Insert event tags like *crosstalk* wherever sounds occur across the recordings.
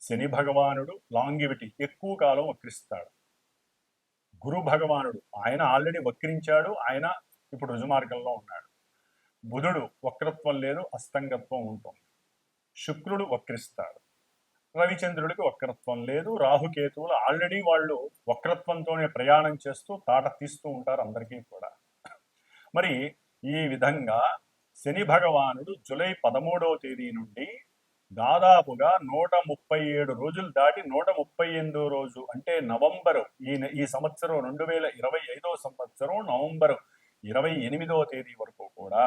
శని భగవానుడు లాంగివిటీ ఎక్కువ కాలం వక్రిస్తాడు. గురు భగవానుడు ఆయన ఆల్రెడీ వక్రించాడు ఆయన ఇప్పుడు రుజుమార్గంలో ఉన్నాడు. బుధుడు వక్రత్వం లేదు అస్తంగత్వం ఉంటుంది. శుక్రుడు వక్రిస్తాడు. రవిచంద్రుడికి వక్రత్వం లేదు రాహుకేతువులు ఆల్రెడీ వాళ్ళు వక్రత్వంతోనే ప్రయాణం చేస్తూ తాట తీస్తూ ఉంటారు అందరికీ కూడా. మరి ఈ విధంగా శని భగవానుడు జూలై పదమూడవ తేదీ నుండి దాదాపుగా నూట ముప్పై ఏడు రోజులు దాటి నూట ముప్పై ఎనిమిదో రోజు అంటే నవంబరు ఈ ఈ సంవత్సరం రెండు వేల ఇరవై ఐదో సంవత్సరం నవంబరు ఇరవై ఎనిమిదో తేదీ వరకు కూడా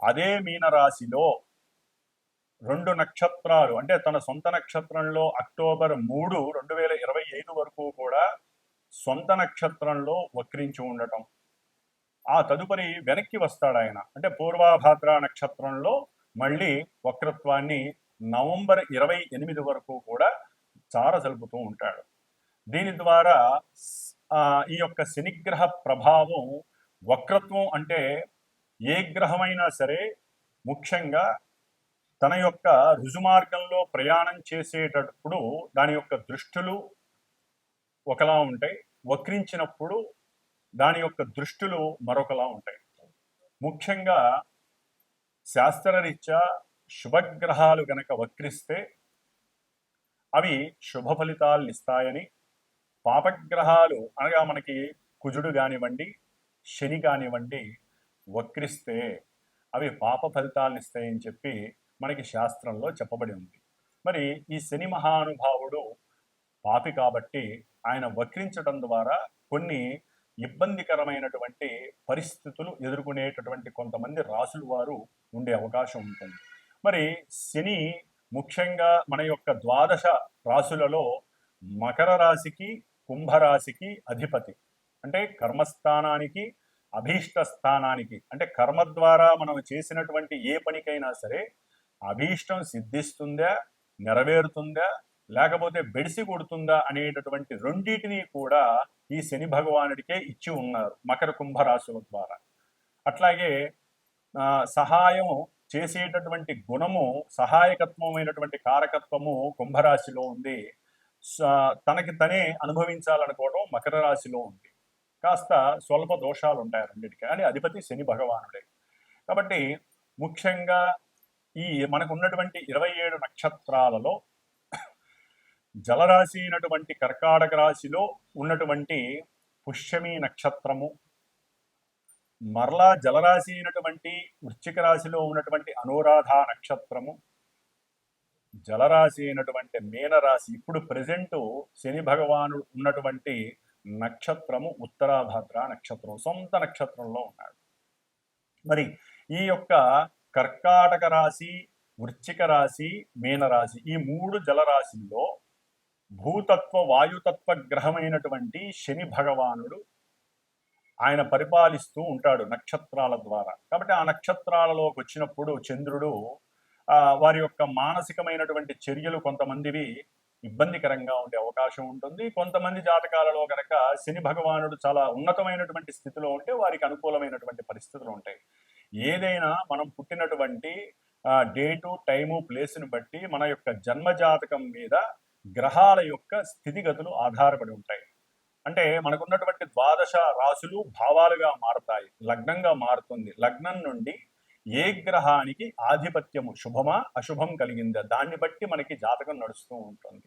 అదే మీనరాశిలో రెండు నక్షత్రాలు అంటే తన సొంత నక్షత్రంలో అక్టోబర్ మూడు రెండు వేల ఇరవై ఐదు వరకు కూడా సొంత నక్షత్రంలో వక్రించి ఉండటం. ఆ తదుపరి వెనక్కి వస్తాడు ఆయన అంటే పూర్వాభాద్ర నక్షత్రంలో మళ్ళీ వక్రత్వాన్ని నవంబర్ ఇరవై ఎనిమిది వరకు కూడా చారసలుపుతూ ఉంటాడు. దీని ద్వారా ఈ యొక్క శనిగ్రహ ప్రభావం వక్రత్వం అంటే ఏ గ్రహమైనా సరే ముఖ్యంగా తన యొక్క రుజుమార్గంలో ప్రయాణం చేసేటప్పుడు దాని యొక్క దృష్టులు ఒకలా ఉంటాయి. వక్రించినప్పుడు దాని యొక్క దృష్టులు మరొకలా ఉంటాయి. ముఖ్యంగా శాస్త్రరీత్యా శుభగ్రహాలు గనక వక్రిస్తే అవి శుభ ఫలితాలను ఇస్తాయని పాపగ్రహాలు అనగా మనకి కుజుడు కానివ్వండి శని కానివ్వండి వక్రిస్తే అవి పాప ఫలితాలను ఇస్తాయని చెప్పి మనకి శాస్త్రంలో చెప్పబడి ఉంది. మరి ఈ శని మహానుభావుడు పాపి కాబట్టి ఆయన వక్రించడం ద్వారా కొన్ని ఇబ్బందికరమైనటువంటి పరిస్థితులు ఎదుర్కొనేటటువంటి కొంతమంది రాసులు వారు ఉండే అవకాశం ఉంటుంది. మరి శని ముఖ్యంగా మన యొక్క ద్వాదశ రాసులలో మకర రాశికి కుంభరాశికి అధిపతి. అంటే కర్మస్థానానికి అభీష్ట స్థానానికి. అంటే కర్మ ద్వారా మనం చేసినటువంటి ఏ పనికైనా సరే అభీష్టం సిద్ధిస్తుందా నెరవేరుతుందా లేకపోతే బెడిసి కొడుతుందా అనేటటువంటి రెండింటిని కూడా ఈ శని భగవానుడికే ఇచ్చి ఉన్నారు మకర కుంభ రాశుల ద్వారా. అట్లాగే ఆ, సహాయం చేసేటటువంటి గుణము సహాయకత్వమైనటువంటి కారకత్వము కుంభరాశిలో ఉంది. తనకి తనే అనుభవించాలనుకోవడం మకర రాశిలో ఉంది. కాస్త స్వల్ప దోషాలు ఉంటాయి రెండింటికి. కానీ అధిపతి శని భగవానుడే. కాబట్టి ముఖ్యంగా ఈ మనకు ఉన్నటువంటి ఇరవై ఏడు నక్షత్రాలలో జలరాశి అయినటువంటి కర్కాటక రాశిలో ఉన్నటువంటి పుష్యమి నక్షత్రము. మరలా జలరాశి అయినటువంటి వృశ్చిక రాశిలో ఉన్నటువంటి అనురాధ నక్షత్రము. జలరాశి అయినటువంటి మీనరాశి ఇప్పుడు ప్రజెంట్ శని భగవానుడు ఉన్నటువంటి నక్షత్రము ఉత్తరాభద్ర నక్షత్రం సొంత నక్షత్రంలో ఉన్నాడు. మరి ఈ యొక్క కర్కాటక రాశి వృశ్చిక రాశి మీనరాశి ఈ మూడు జలరాశుల్లో భూతత్వ వాయుతత్వ గ్రహమైనటువంటి శని భగవానుడు ఆయన పరిపాలిస్తూ ఉంటాడు నక్షత్రాల ద్వారా. కాబట్టి ఆ నక్షత్రాలలోకి వచ్చినప్పుడు చంద్రుడు ఆ, వారి యొక్క మానసికమైనటువంటి చర్యలు కొంతమందివి ఇబ్బందికరంగా ఉండే అవకాశం ఉంటుంది. కొంతమంది జాతకాలలో కనుక శని భగవానుడు చాలా ఉన్నతమైనటువంటి స్థితిలో ఉంటే వారికి అనుకూలమైనటువంటి పరిస్థితులు ఉంటాయి. ఏదైనా మనం పుట్టినటువంటి డేటు టైము ప్లేస్ని బట్టి మన యొక్క జన్మ జాతకం మీద గ్రహాల యొక్క స్థితిగతులు ఆధారపడి ఉంటాయి. అంటే మనకున్నటువంటి ద్వాదశ రాశులు భావాలుగా మారతాయి లగ్నంగా మారుతుంది. లగ్నం నుండి ఏ గ్రహానికి ఆధిపత్యము శుభమా అశుభం కలిగిందా? దాన్ని బట్టి మనకి జాతకం నడుస్తూ ఉంటుంది.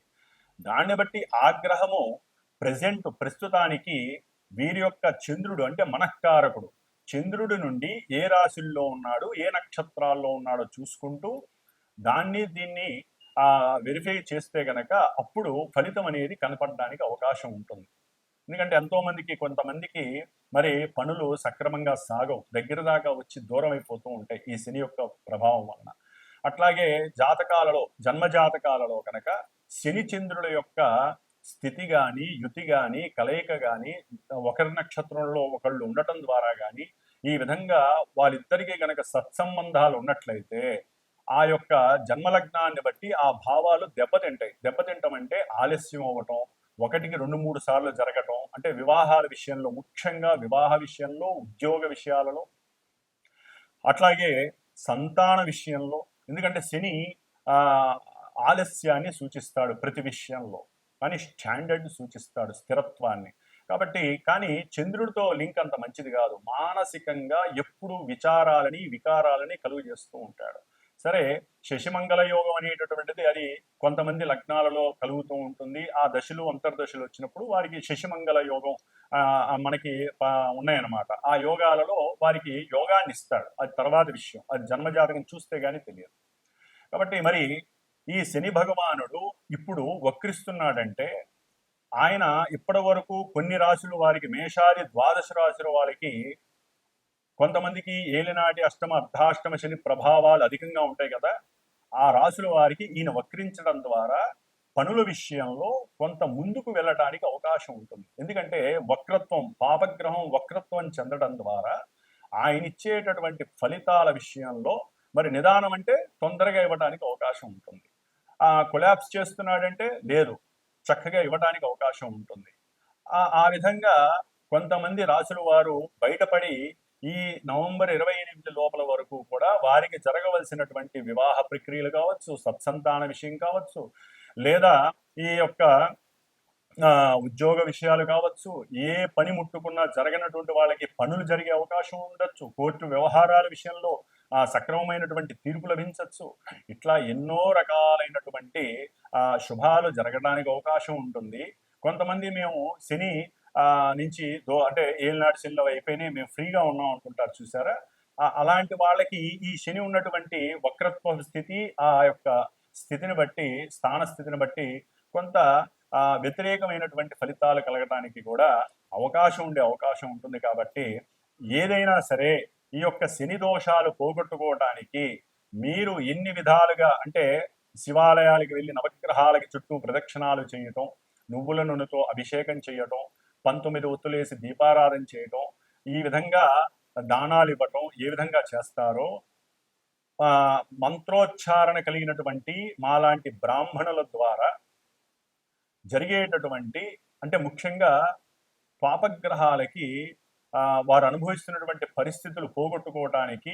దాన్ని బట్టి ఆ గ్రహము ప్రజెంట్ ప్రస్తుతానికి వీరి యొక్క చంద్రుడు అంటే మనఃకారకుడు. చంద్రుడి నుండి ఏ రాశుల్లో ఉన్నాడు ఏ నక్షత్రాల్లో ఉన్నాడో చూసుకుంటూ దాన్ని దీన్ని వెరిఫై చేస్తే గనక అప్పుడు ఫలితం అనేది కనపడడానికి అవకాశం ఉంటుంది. ఎందుకంటే ఎంతోమందికి కొంతమందికి మరి పనులు సక్రమంగా సాగవు. దగ్గర దాకా వచ్చి దూరం అయిపోతూ ఉంటాయి ఈ శని యొక్క ప్రభావం వలన. అట్లాగే జాతకాలలో జన్మ జాతకాలలో కనుక శని చంద్రుల యొక్క స్థితి కానీ యుతి కానీ కలయిక కానీ ఒకరి నక్షత్రంలో ఒకళ్ళు ఉండటం ద్వారా కానీ ఈ విధంగా వాళ్ళిద్దరికీ గనక సత్సంబంధాలు ఉన్నట్లయితే ఆ యొక్క జన్మలగ్నాన్ని బట్టి ఆ భావాలు దెబ్బతింటాయి. దెబ్బతింటం అంటే ఆలస్యం అవ్వటం ఒకటికి రెండు మూడు సార్లు జరగటం అంటే వివాహాల విషయంలో ముఖ్యంగా వివాహ విషయంలో ఉద్యోగ విషయాలలో అట్లాగే సంతాన విషయంలో. ఎందుకంటే శని ఆ ఆలస్యాన్ని సూచిస్తాడు ప్రతి విషయంలో. కానీ స్టాండర్డ్ సూచిస్తాడు స్థిరత్వాన్ని. కాబట్టి కానీ చంద్రుడితో లింక్ అంత మంచిది కాదు. మానసికంగా ఎప్పుడు విచారాలని వికారాలని కలుగు చేస్తూ ఉంటాడు. సరే శశిమంగళ యోగం అనేటటువంటిది అది కొంతమంది లగ్నాలలో కలుగుతూ ఉంటుంది. ఆ దశలు అంతర్దశలు వచ్చినప్పుడు వారికి శశిమంగళ యోగం ఆ, మనకి ఉన్నాయన్నమాట. ఆ యోగాలలో వారికి యోగాన్ని ఇస్తాడు అది తర్వాత విషయం. అది జన్మజాతకం చూస్తే కానీ తెలియదు. కాబట్టి మరి ఈ శని భగవానుడు ఇప్పుడు వక్రిస్తున్నాడంటే ఆయన ఇప్పటి వరకు కొన్ని రాశులు వారికి మేషాది ద్వాదశ రాశుల వారికి కొంతమందికి ఏలినాటి అష్టమ అర్ధాష్టమ శని ప్రభావాలు అధికంగా ఉంటాయి కదా ఆ రాసుల వారికి ఈయన వక్రించడం ద్వారా పనుల విషయంలో కొంత ముందుకు వెళ్ళటానికి అవకాశం ఉంటుంది. ఎందుకంటే వక్రత్వం పాపగ్రహం వక్రత్వం చెందడం ద్వారా ఆయన ఇచ్చేటటువంటి ఫలితాల విషయంలో మరి నిదానం అంటే తొందరగా ఇవ్వడానికి అవకాశం ఉంటుంది. ఆ కొలాప్స్ చేస్తున్నాడంటే లేదు చక్కగా ఇవ్వడానికి అవకాశం ఉంటుంది. ఆ ఆ విధంగా కొంతమంది రాసుల వారు బయటపడి ఈ నవంబర్ ఇరవై ఎనిమిది లోపల వరకు కూడా వారికి జరగవలసినటువంటి వివాహ ప్రక్రియలు కావచ్చు సత్సంతాన విషయం కావచ్చు లేదా ఈ యొక్క ఆ, ఉద్యోగ విషయాలు కావచ్చు ఏ పని ముట్టుకున్నా జరగనటువంటి వాళ్ళకి పనులు జరిగే అవకాశం ఉండొచ్చు కోర్టు వ్యవహారాల విషయంలో ఆ సక్రమమైనటువంటి తీర్పు లభించవచ్చు ఇట్లా ఎన్నో రకాలైనటువంటి ఆ శుభాలు జరగడానికి అవకాశం ఉంటుంది. కొంతమంది మేము శని నుంచి దో అంటే ఏళ్ళనాటి శనిలో అయిపోయినాయి మేము ఫ్రీగా ఉన్నాం అనుకుంటారు చూసారా? అలాంటి వాళ్ళకి ఈ శని ఉన్నటువంటి వక్రత్వ స్థితి ఆ యొక్క స్థితిని బట్టి స్థాన స్థితిని బట్టి కొంత ఆ, వ్యతిరేకమైనటువంటి ఫలితాలు కలగడానికి కూడా అవకాశం ఉండే అవకాశం ఉంటుంది కాబట్టి ఏదైనా సరే ఈ యొక్క శని దోషాలు పోగొట్టుకోవటానికి మీరు ఎన్ని విధాలుగా అంటే శివాలయాలకు వెళ్ళి నవగ్రహాలకి చుట్టూ ప్రదక్షిణాలు చేయటం నువ్వుల నూనెతో అభిషేకం చేయటం పంతొమ్మిది ఒత్తులేసి దీపారాధన చేయటం ఈ విధంగా దానాలు ఇవ్వటం ఏ విధంగా చేస్తారో ఆ, మంత్రోచ్చారణ కలిగినటువంటి మాలాంటి బ్రాహ్మణుల ద్వారా జరిగేటటువంటి అంటే ముఖ్యంగా పాపగ్రహాలకి ఆ, వారు అనుభవిస్తున్నటువంటి పరిస్థితులు పోగొట్టుకోవటానికి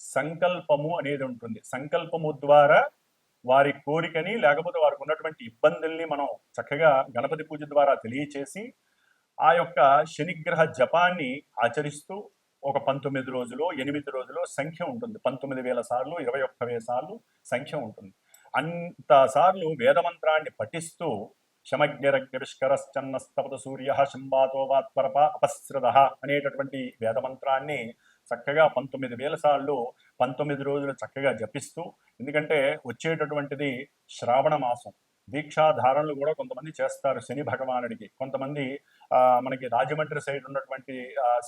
సంకల్పము అనేది ఉంటుంది. సంకల్పము ద్వారా వారి కోరికని లేకపోతే వారికి ఉన్నటువంటి ఇబ్బందుల్ని మనం చక్కగా గణపతి పూజ ద్వారా తెలియచేసి ఆ యొక్క శనిగ్రహ జపాన్ని ఆచరిస్తూ ఒక పంతొమ్మిది రోజులు ఎనిమిది రోజులు సంఖ్య ఉంటుంది. పంతొమ్మిది వేల సార్లు ఇరవై ఒక్క వేల సార్లు సంఖ్య ఉంటుంది. అంత సార్లు వేదమంత్రాన్ని పఠిస్తూ శమజ్ఞరగ్నిష్కరశ్చన్నస్తపత సూర్య శంబాతో వాత్పరప అపశ్రద అనేటటువంటి వేదమంత్రాన్ని చక్కగా పంతొమ్మిది వేల సార్లు పంతొమ్మిది రోజులు చక్కగా జపిస్తూ ఎందుకంటే వచ్చేటటువంటిది శ్రావణ మాసం. దీక్షాధారణలు కూడా కొంతమంది చేస్తారు శని భగవానుడికి. కొంతమంది మనకి రాజమండ్రి సైడ్ ఉన్నటువంటి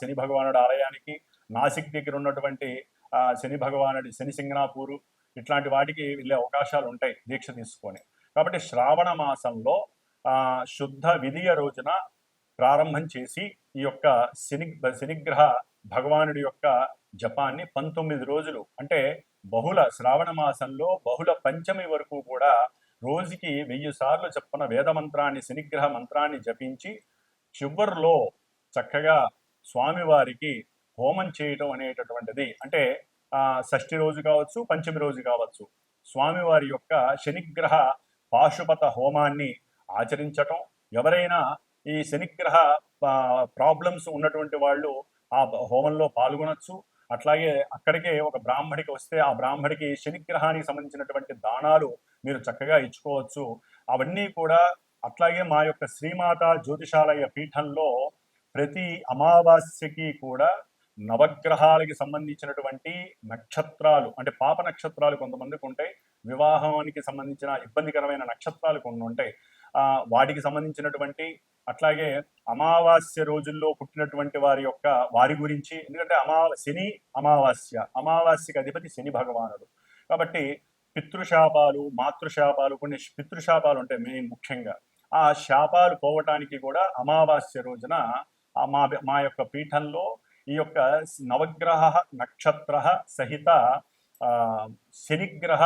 శని భగవానుడి ఆలయానికి నాసిక్ దగ్గర ఉన్నటువంటి ఆ, శని భగవానుడి శని సింగనాపూరు ఇట్లాంటి వాటికి వెళ్ళే అవకాశాలు ఉంటాయి దీక్ష తీసుకొని. కాబట్టి శ్రావణ మాసంలో ఆ, శుద్ధ విధియ రోజున ప్రారంభం చేసి ఈ యొక్క శని శనిగ్రహ భగవానుడి యొక్క జపాన్ని పంతొమ్మిది రోజులు అంటే బహుళ శ్రావణ మాసంలో బహుళ పంచమి వరకు కూడా రోజుకి వెయ్యి సార్లు చెప్పిన వేద మంత్రాన్ని శనిగ్రహ మంత్రాన్ని జపించి చివరిలో చక్కగా స్వామివారికి హోమం చేయటం అనేటటువంటిది. అంటే షష్ఠి రోజు కావచ్చు పంచమి రోజు కావచ్చు స్వామివారి యొక్క శనిగ్రహ పాశుపత హోమాన్ని ఆచరించటం ఎవరైనా ఈ శనిగ్రహ ప్రాబ్లమ్స్ ఉన్నటువంటి వాళ్ళు ఆ హోమంలో పాల్గొనొచ్చు. అట్లాగే అక్కడికే ఒక బ్రాహ్మడికి వస్తే ఆ బ్రాహ్మడికి శనిగ్రహానికి సంబంధించినటువంటి దానాలు మీరు చక్కగా ఇచ్చుకోవచ్చు. అవన్నీ కూడా అట్లాగే మా యొక్క శ్రీమాత జ్యోతిషాలయ పీఠంలో ప్రతి అమావాస్యకి కూడా నవగ్రహాలకి సంబంధించినటువంటి నక్షత్రాలు అంటే పాప నక్షత్రాలు కొంతమందికి ఉంటాయి. వివాహానికి సంబంధించిన ఇబ్బందికరమైన నక్షత్రాలు కొన్ని ఉంటాయి. వాటికి సంబంధించినటువంటి అట్లాగే అమావాస్య రోజుల్లో పుట్టినటువంటి వారి యొక్క వారి గురించి ఎందుకంటే అమావ శని అమావాస్య అమావాస్యకి అధిపతి శని భగవానుడు. కాబట్టి పితృశాపాలు మాతృశాపాలు కొన్ని పితృశాపాలు ఉంటాయి మెయిన్ ముఖ్యంగా. ఆ శాపాలు పోవటానికి కూడా అమావాస్య రోజున మా మా యొక్క పీఠంలో ఈ యొక్క నవగ్రహ నక్షత్ర సహిత ఆ, శనిగ్రహ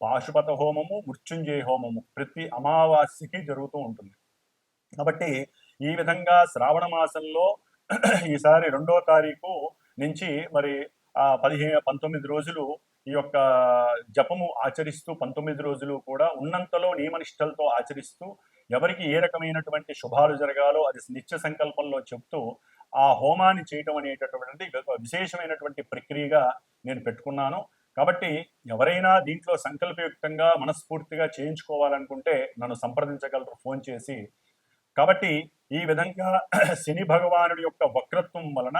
పాశుపత హోమము మృత్యుంజయ హోమము ప్రతి అమావాస్యకి జరుగుతూ ఉంటుంది. కాబట్టి ఈ విధంగా శ్రావణ మాసంలో *clears throat* ఈసారి రెండో తారీఖు నుంచి మరి ఆ పదిహేను పంతొమ్మిది రోజులు ఈ యొక్క జపము ఆచరిస్తూ పంతొమ్మిది రోజులు కూడా ఉన్నంతలో నియమనిష్టలతో ఆచరిస్తూ ఎవరికి ఏ రకమైనటువంటి శుభాలు జరగాలో అది నిత్య సంకల్పంలో చెప్తూ ఆ హోమాన్ని చేయటం అనేటటువంటి విశేషమైనటువంటి ప్రక్రియగా నేను పెట్టుకున్నాను. కాబట్టి ఎవరైనా దీంట్లో సంకల్పయుక్తంగా మనస్ఫూర్తిగా చేయించుకోవాలనుకుంటే నన్ను సంప్రదించగలరు ఫోన్ చేసి. కాబట్టి ఈ విధంగా *clears throat* శని భగవానుడి యొక్క వక్రత్వం వలన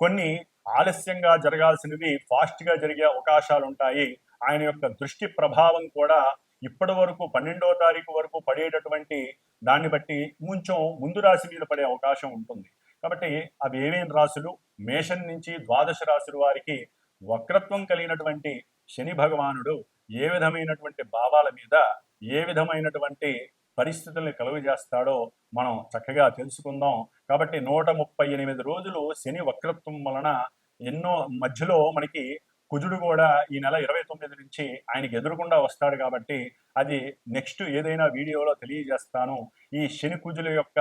కొన్ని ఆలస్యంగా జరగాల్సినవి ఫాస్ట్గా జరిగే అవకాశాలు ఉంటాయి ఆయన యొక్క దృష్టి ప్రభావం కూడా ఇప్పటి వరకు పన్నెండవ తారీఖు వరకు పడేటటువంటి దాన్ని బట్టి కొంచెం ముందు రాశి మీద పడే అవకాశం ఉంటుంది. కాబట్టి అవి ఏమేమి రాశులు? మేషం నుంచి ద్వాదశ రాశుల వారికి వక్రత్వం కలిగినటువంటి శని భగవానుడు ఏ విధమైనటువంటి భావాల మీద ఏ విధమైనటువంటి పరిస్థితుల్ని కలుగజేస్తాడో మనం చక్కగా తెలుసుకుందాం. కాబట్టి నూట ముప్పై ఎనిమిది రోజులు శని వక్రత్వం వలన ఎన్నో మధ్యలో మనకి కుజుడు కూడా ఈ నెల ఇరవై తొమ్మిది నుంచి ఆయనకి ఎదురుకుండా వస్తాడు కాబట్టి అది నెక్స్ట్ ఏదైనా వీడియోలో తెలియజేస్తాను. ఈ శని కుజుల యొక్క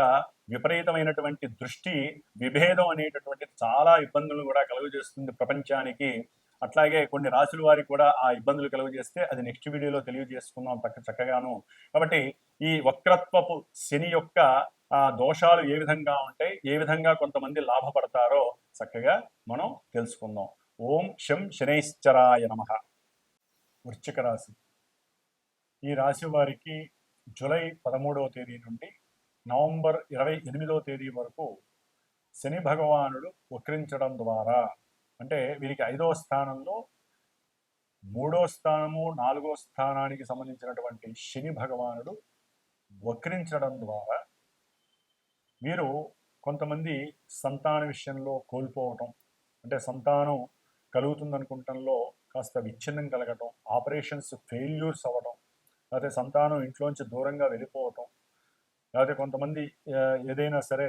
విపరీతమైనటువంటి దృష్టి విభేదం అనేటటువంటి చాలా ఇబ్బందులు కూడా కలుగజేస్తుంది ప్రపంచానికి. అట్లాగే కొన్ని రాసుల వారికి కూడా ఆ ఇబ్బందులు కలుగజేస్తే అది నెక్స్ట్ వీడియోలో తెలియజేసుకుందాం చక్క చక్కగాను. కాబట్టి ఈ వక్రత్వపు శని యొక్క ఆ దోషాలు ఏ విధంగా ఉంటాయి ఏ విధంగా కొంతమంది లాభపడతారో చక్కగా మనం తెలుసుకుందాం. ఓం శం శనైశ్చరాయ నమ. వృశ్చిక రాశి. ఈ రాశి వారికి జూలై పదమూడవ తేదీ నుండి నవంబర్ ఇరవై ఎనిమిదవ తేదీ వరకు శని భగవానుడు వక్రించడం ద్వారా అంటే వీరికి ఐదవ స్థానంలో మూడో స్థానము నాలుగో స్థానానికి సంబంధించినటువంటి శని భగవానుడు వక్రించడం ద్వారా వీరు కొంతమంది సంతాన విషయంలో కోల్పోవటం అంటే సంతానం కలుగుతుందనుకుంటంలో కాస్త విచ్ఛిన్నం కలగటం ఆపరేషన్స్ ఫెయిల్యూర్స్ అవ్వడం లేకపోతే సంతానం ఇంట్లోంచి దూరంగా వెళ్ళిపోవటం లేకపోతే కొంతమంది ఏదైనా సరే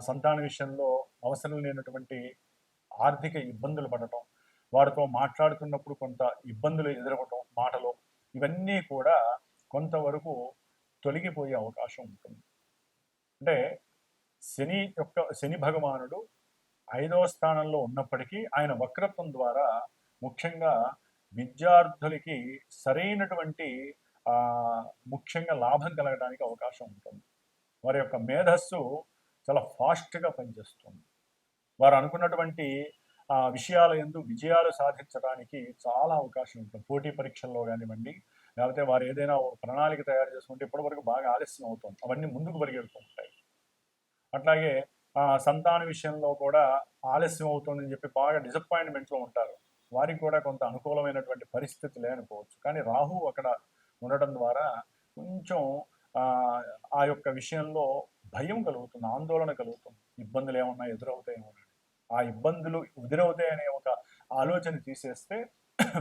సంతాన విషయంలో అవసరం లేనటువంటి ఆర్థిక ఇబ్బందులు పడటం వారితో మాట్లాడుతున్నప్పుడు కొంత ఇబ్బందులు ఎదురవటం మాటలో ఇవన్నీ కూడా కొంతవరకు తొలగిపోయే అవకాశం ఉంటుంది. అంటే శని యొక్క శని భగవానుడు ఐదవ స్థానంలో ఉన్నప్పటికీ ఆయన వక్రత్వం ద్వారా ముఖ్యంగా విద్యార్థులకి సరైనటువంటి ఆ, ముఖ్యంగా లాభం కలగడానికి అవకాశం ఉంటుంది. వారి యొక్క మేధస్సు చాలా ఫాస్ట్గా పనిచేస్తుంది. వారు అనుకున్నటువంటి ఆ, విషయాల ఎందు విజయాలు సాధించడానికి చాలా అవకాశం ఉంటుంది. పోటీ పరీక్షల్లో కానివ్వండి లేకపోతే వారు ఏదైనా ప్రణాళిక తయారు చేసుకుంటే ఇప్పటివరకు బాగా ఆలస్యం అవుతుంది. అవన్నీ ముందుకు పరిగెడుతూ ఉంటాయి. అట్లాగే సంతాన విషయంలో కూడా ఆలస్యం అవుతుందని చెప్పి బాగా డిసప్పాయింట్మెంట్లో ఉంటారు. వారికి కూడా కొంత అనుకూలమైనటువంటి పరిస్థితి లేనుకోవచ్చు కానీ రాహు అక్కడ ఉండటం ద్వారా కొంచెం ఆ, యొక్క విషయంలో భయం కలుగుతుంది ఆందోళన కలుగుతుంది. ఇబ్బందులు ఏమన్నా ఎదురవుతాయేమో ఆ ఇబ్బందులు ఎదురవుతాయనే ఒక ఆలోచన తీసేస్తే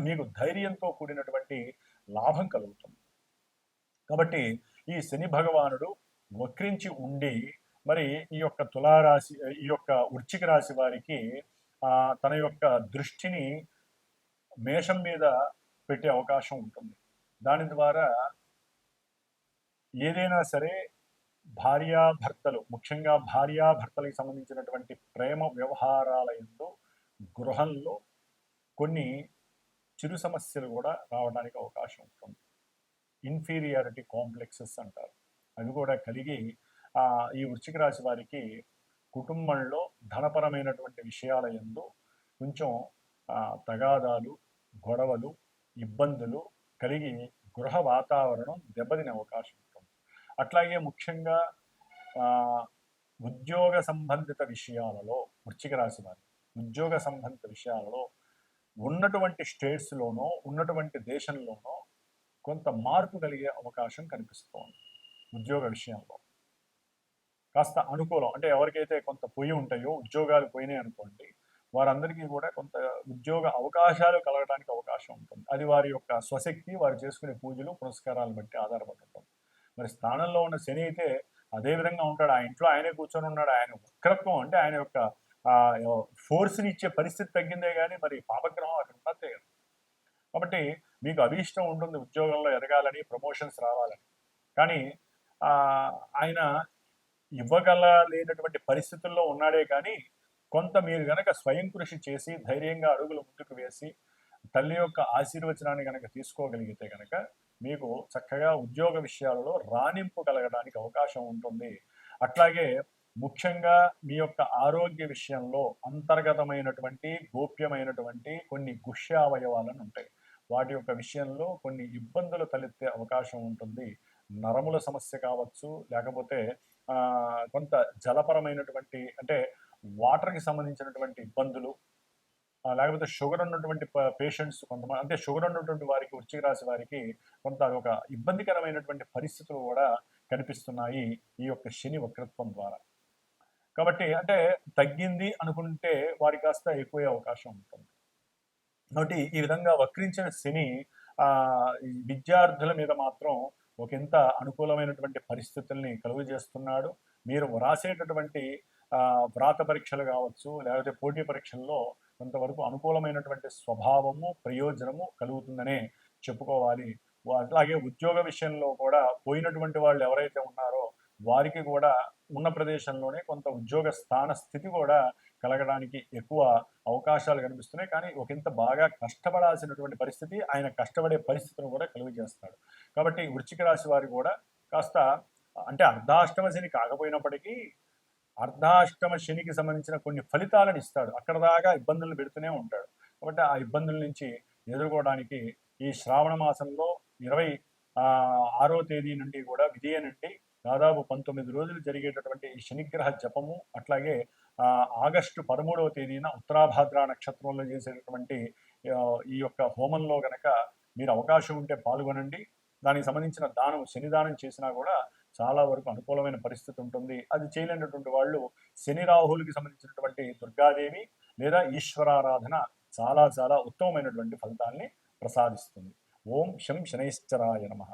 మీకు ధైర్యంతో కూడినటువంటి లాభం కలుగుతుంది. కాబట్టి ఈ శని భగవానుడు వక్రించి ఉండి మరి ఈ యొక్క తులారాశి ఈ యొక్క వృచ్చిక రాశి వారికి తన యొక్క దృష్టిని మేషం మీద పెట్టే అవకాశం ఉంటుంది. దాని ద్వారా ఏదైనా సరే భార్యాభర్తలు ముఖ్యంగా భార్యాభర్తలకు సంబంధించినటువంటి ప్రేమ వ్యవహారాల ఎందు గృహంలో కొన్ని చిరు సమస్యలు కూడా రావడానికి అవకాశం ఉంటుంది. ఇన్ఫీరియారిటీ కాంప్లెక్సెస్ అంటారు. అవి కూడా కలిగి ఈ వృశ్చిక రాశి వారికి కుటుంబంలో ధనపరమైనటువంటి విషయాల ఎందు కొంచెం తగాదాలు గొడవలు ఇబ్బందులు కలిగి గృహ వాతావరణం దెబ్బతినే అవకాశం ఉంటుంది. అట్లాగే ముఖ్యంగా ఉద్యోగ సంబంధిత విషయాలలో వృశ్చిక రాశి వారి ఉద్యోగ సంబంధిత విషయాలలో ఉన్నటువంటి స్టేట్స్లోనో ఉన్నటువంటి దేశంలోనో కొంత మార్పు కలిగే అవకాశం కనిపిస్తోంది ఉద్యోగ విషయంలో. కాస్త అనుకూలం. అంటే ఎవరికైతే కొంత పొయ్యి ఉంటాయో ఉద్యోగాలు పోయినాయి అనుకోండి వారందరికీ కూడా కొంత ఉద్యోగ అవకాశాలు కలగడానికి అవకాశం ఉంటుంది. అది వారి యొక్క స్వశక్తి వారు చేసుకునే పూజలు పురస్కారాలను బట్టి ఆధారపడి మరి స్థానంలో ఉన్న శని అయితే అదే విధంగా ఉంటాడు. ఆ ఇంట్లో ఆయనే కూర్చొని ఉన్నాడు. ఆయన వక్రత్వం అంటే ఆయన యొక్క ఫోర్స్ని ఇచ్చే పరిస్థితి తగ్గిందే కానీ మరి పాపగ్రహం అక్కడ ఉన్నదే కదా కాబట్టి మీకు అభీష్టం ఉంటుంది ఉద్యోగంలో ఎదగాలని ప్రమోషన్స్ రావాలని. కానీ ఆయన ఇవ్వగల లేనటువంటి పరిస్థితుల్లో ఉన్నాడే కానీ కొంత మీరు గనక స్వయం కృషి చేసి ధైర్యంగా అడుగులు ముందుకు వేసి తల్లి యొక్క ఆశీర్వచనాన్ని కనుక తీసుకోగలిగితే కనుక మీకు చక్కగా ఉద్యోగ విషయాలలో రాణింపు కలగడానికి అవకాశం ఉంటుంది. అట్లాగే ముఖ్యంగా మీ యొక్క ఆరోగ్య విషయంలో అంతర్గతమైనటువంటి గోప్యమైనటువంటి కొన్ని గుహ్యావయవాలను ఉంటాయి. వాటి యొక్క విషయంలో కొన్ని ఇబ్బందులు తలెత్తే అవకాశం ఉంటుంది. నరముల సమస్య కావచ్చు లేకపోతే కొంత జలపరమైనటువంటి అంటే వాటర్కి సంబంధించినటువంటి ఇబ్బందులు లేకపోతే షుగర్ ఉన్నటువంటి పేషెంట్స్ కొంతమంది అంటే షుగర్ ఉన్నటువంటి వారికి వృశ్చిక రాశి వారికి కొంత ఒక ఇబ్బందికరమైనటువంటి పరిస్థితులు కూడా కనిపిస్తున్నాయి ఈ యొక్క శని వక్రత్వం ద్వారా. కాబట్టి అంటే తగ్గింది అనుకుంటే వారి కాస్త ఎక్కువే అవకాశం ఉంటుంది. కాబట్టి ఈ విధంగా వక్రించిన శని ఆ ఈ విద్యార్థుల మీద మాత్రం ఒకంత అనుకూలమైనటువంటి పరిస్థితుల్ని కలుగు చేస్తున్నాడు మీరు వ్రాసేటటువంటి వ్రాత పరీక్షలు కావచ్చు లేకపోతే పోటీ పరీక్షల్లో కొంతవరకు అనుకూలమైనటువంటి స్వభావము ప్రయోజనము కలుగుతుందనే చెప్పుకోవాలి. అట్లాగే ఉద్యోగ విషయంలో కూడా పోయినటువంటి వాళ్ళు ఎవరైతే ఉన్నారో వారికి కూడా ఉన్న ప్రదేశంలోనే కొంత ఉద్యోగ స్థాన స్థితి కూడా కలగడానికి ఎక్కువ అవకాశాలు కనిపిస్తున్నాయి. కానీ ఒకంత బాగా కష్టపడాల్సినటువంటి పరిస్థితి ఆయన కష్టపడే పరిస్థితిని కూడా కలుగు చేస్తాడు కాబట్టి వృశ్చిక రాశి వారు కూడా కాస్త అంటే అర్ధాష్టమ శని కాకపోయినప్పటికీ అర్ధాష్టమ శనికి సంబంధించిన కొన్ని ఫలితాలను ఇస్తాడు. అక్కడ దాకా ఇబ్బందులు పెడుతూనే ఉంటాడు. కాబట్టి ఆ ఇబ్బందుల నుంచి ఎదుర్కోవడానికి ఈ శ్రావణ మాసంలో ఇరవై ఆరో తేదీ నుండి కూడా విజయ నుండి దాదాపు పంతొమ్మిది రోజులు జరిగేటటువంటి ఈ శనిగ్రహ జపము అట్లాగే ఆగస్టు పదమూడవ తేదీన ఉత్తరాభాద్ర నక్షత్రంలో చేసేటటువంటి ఈ యొక్క హోమంలో గనక మీరు అవకాశం ఉంటే పాల్గొనండి. దానికి సంబంధించిన దానం శనిదానం చేసినా కూడా చాలా వరకు అనుకూలమైన పరిస్థితి ఉంటుంది. అది చేయలేనటువంటి వాళ్ళు శని రాహులకి సంబంధించినటువంటి దుర్గాదేవి లేదా ఈశ్వరారాధన చాలా చాలా ఉత్తమమైనటువంటి ఫలితాల్ని ప్రసాదిస్తుంది. ఓం శం శనైశ్చరాయ నమః.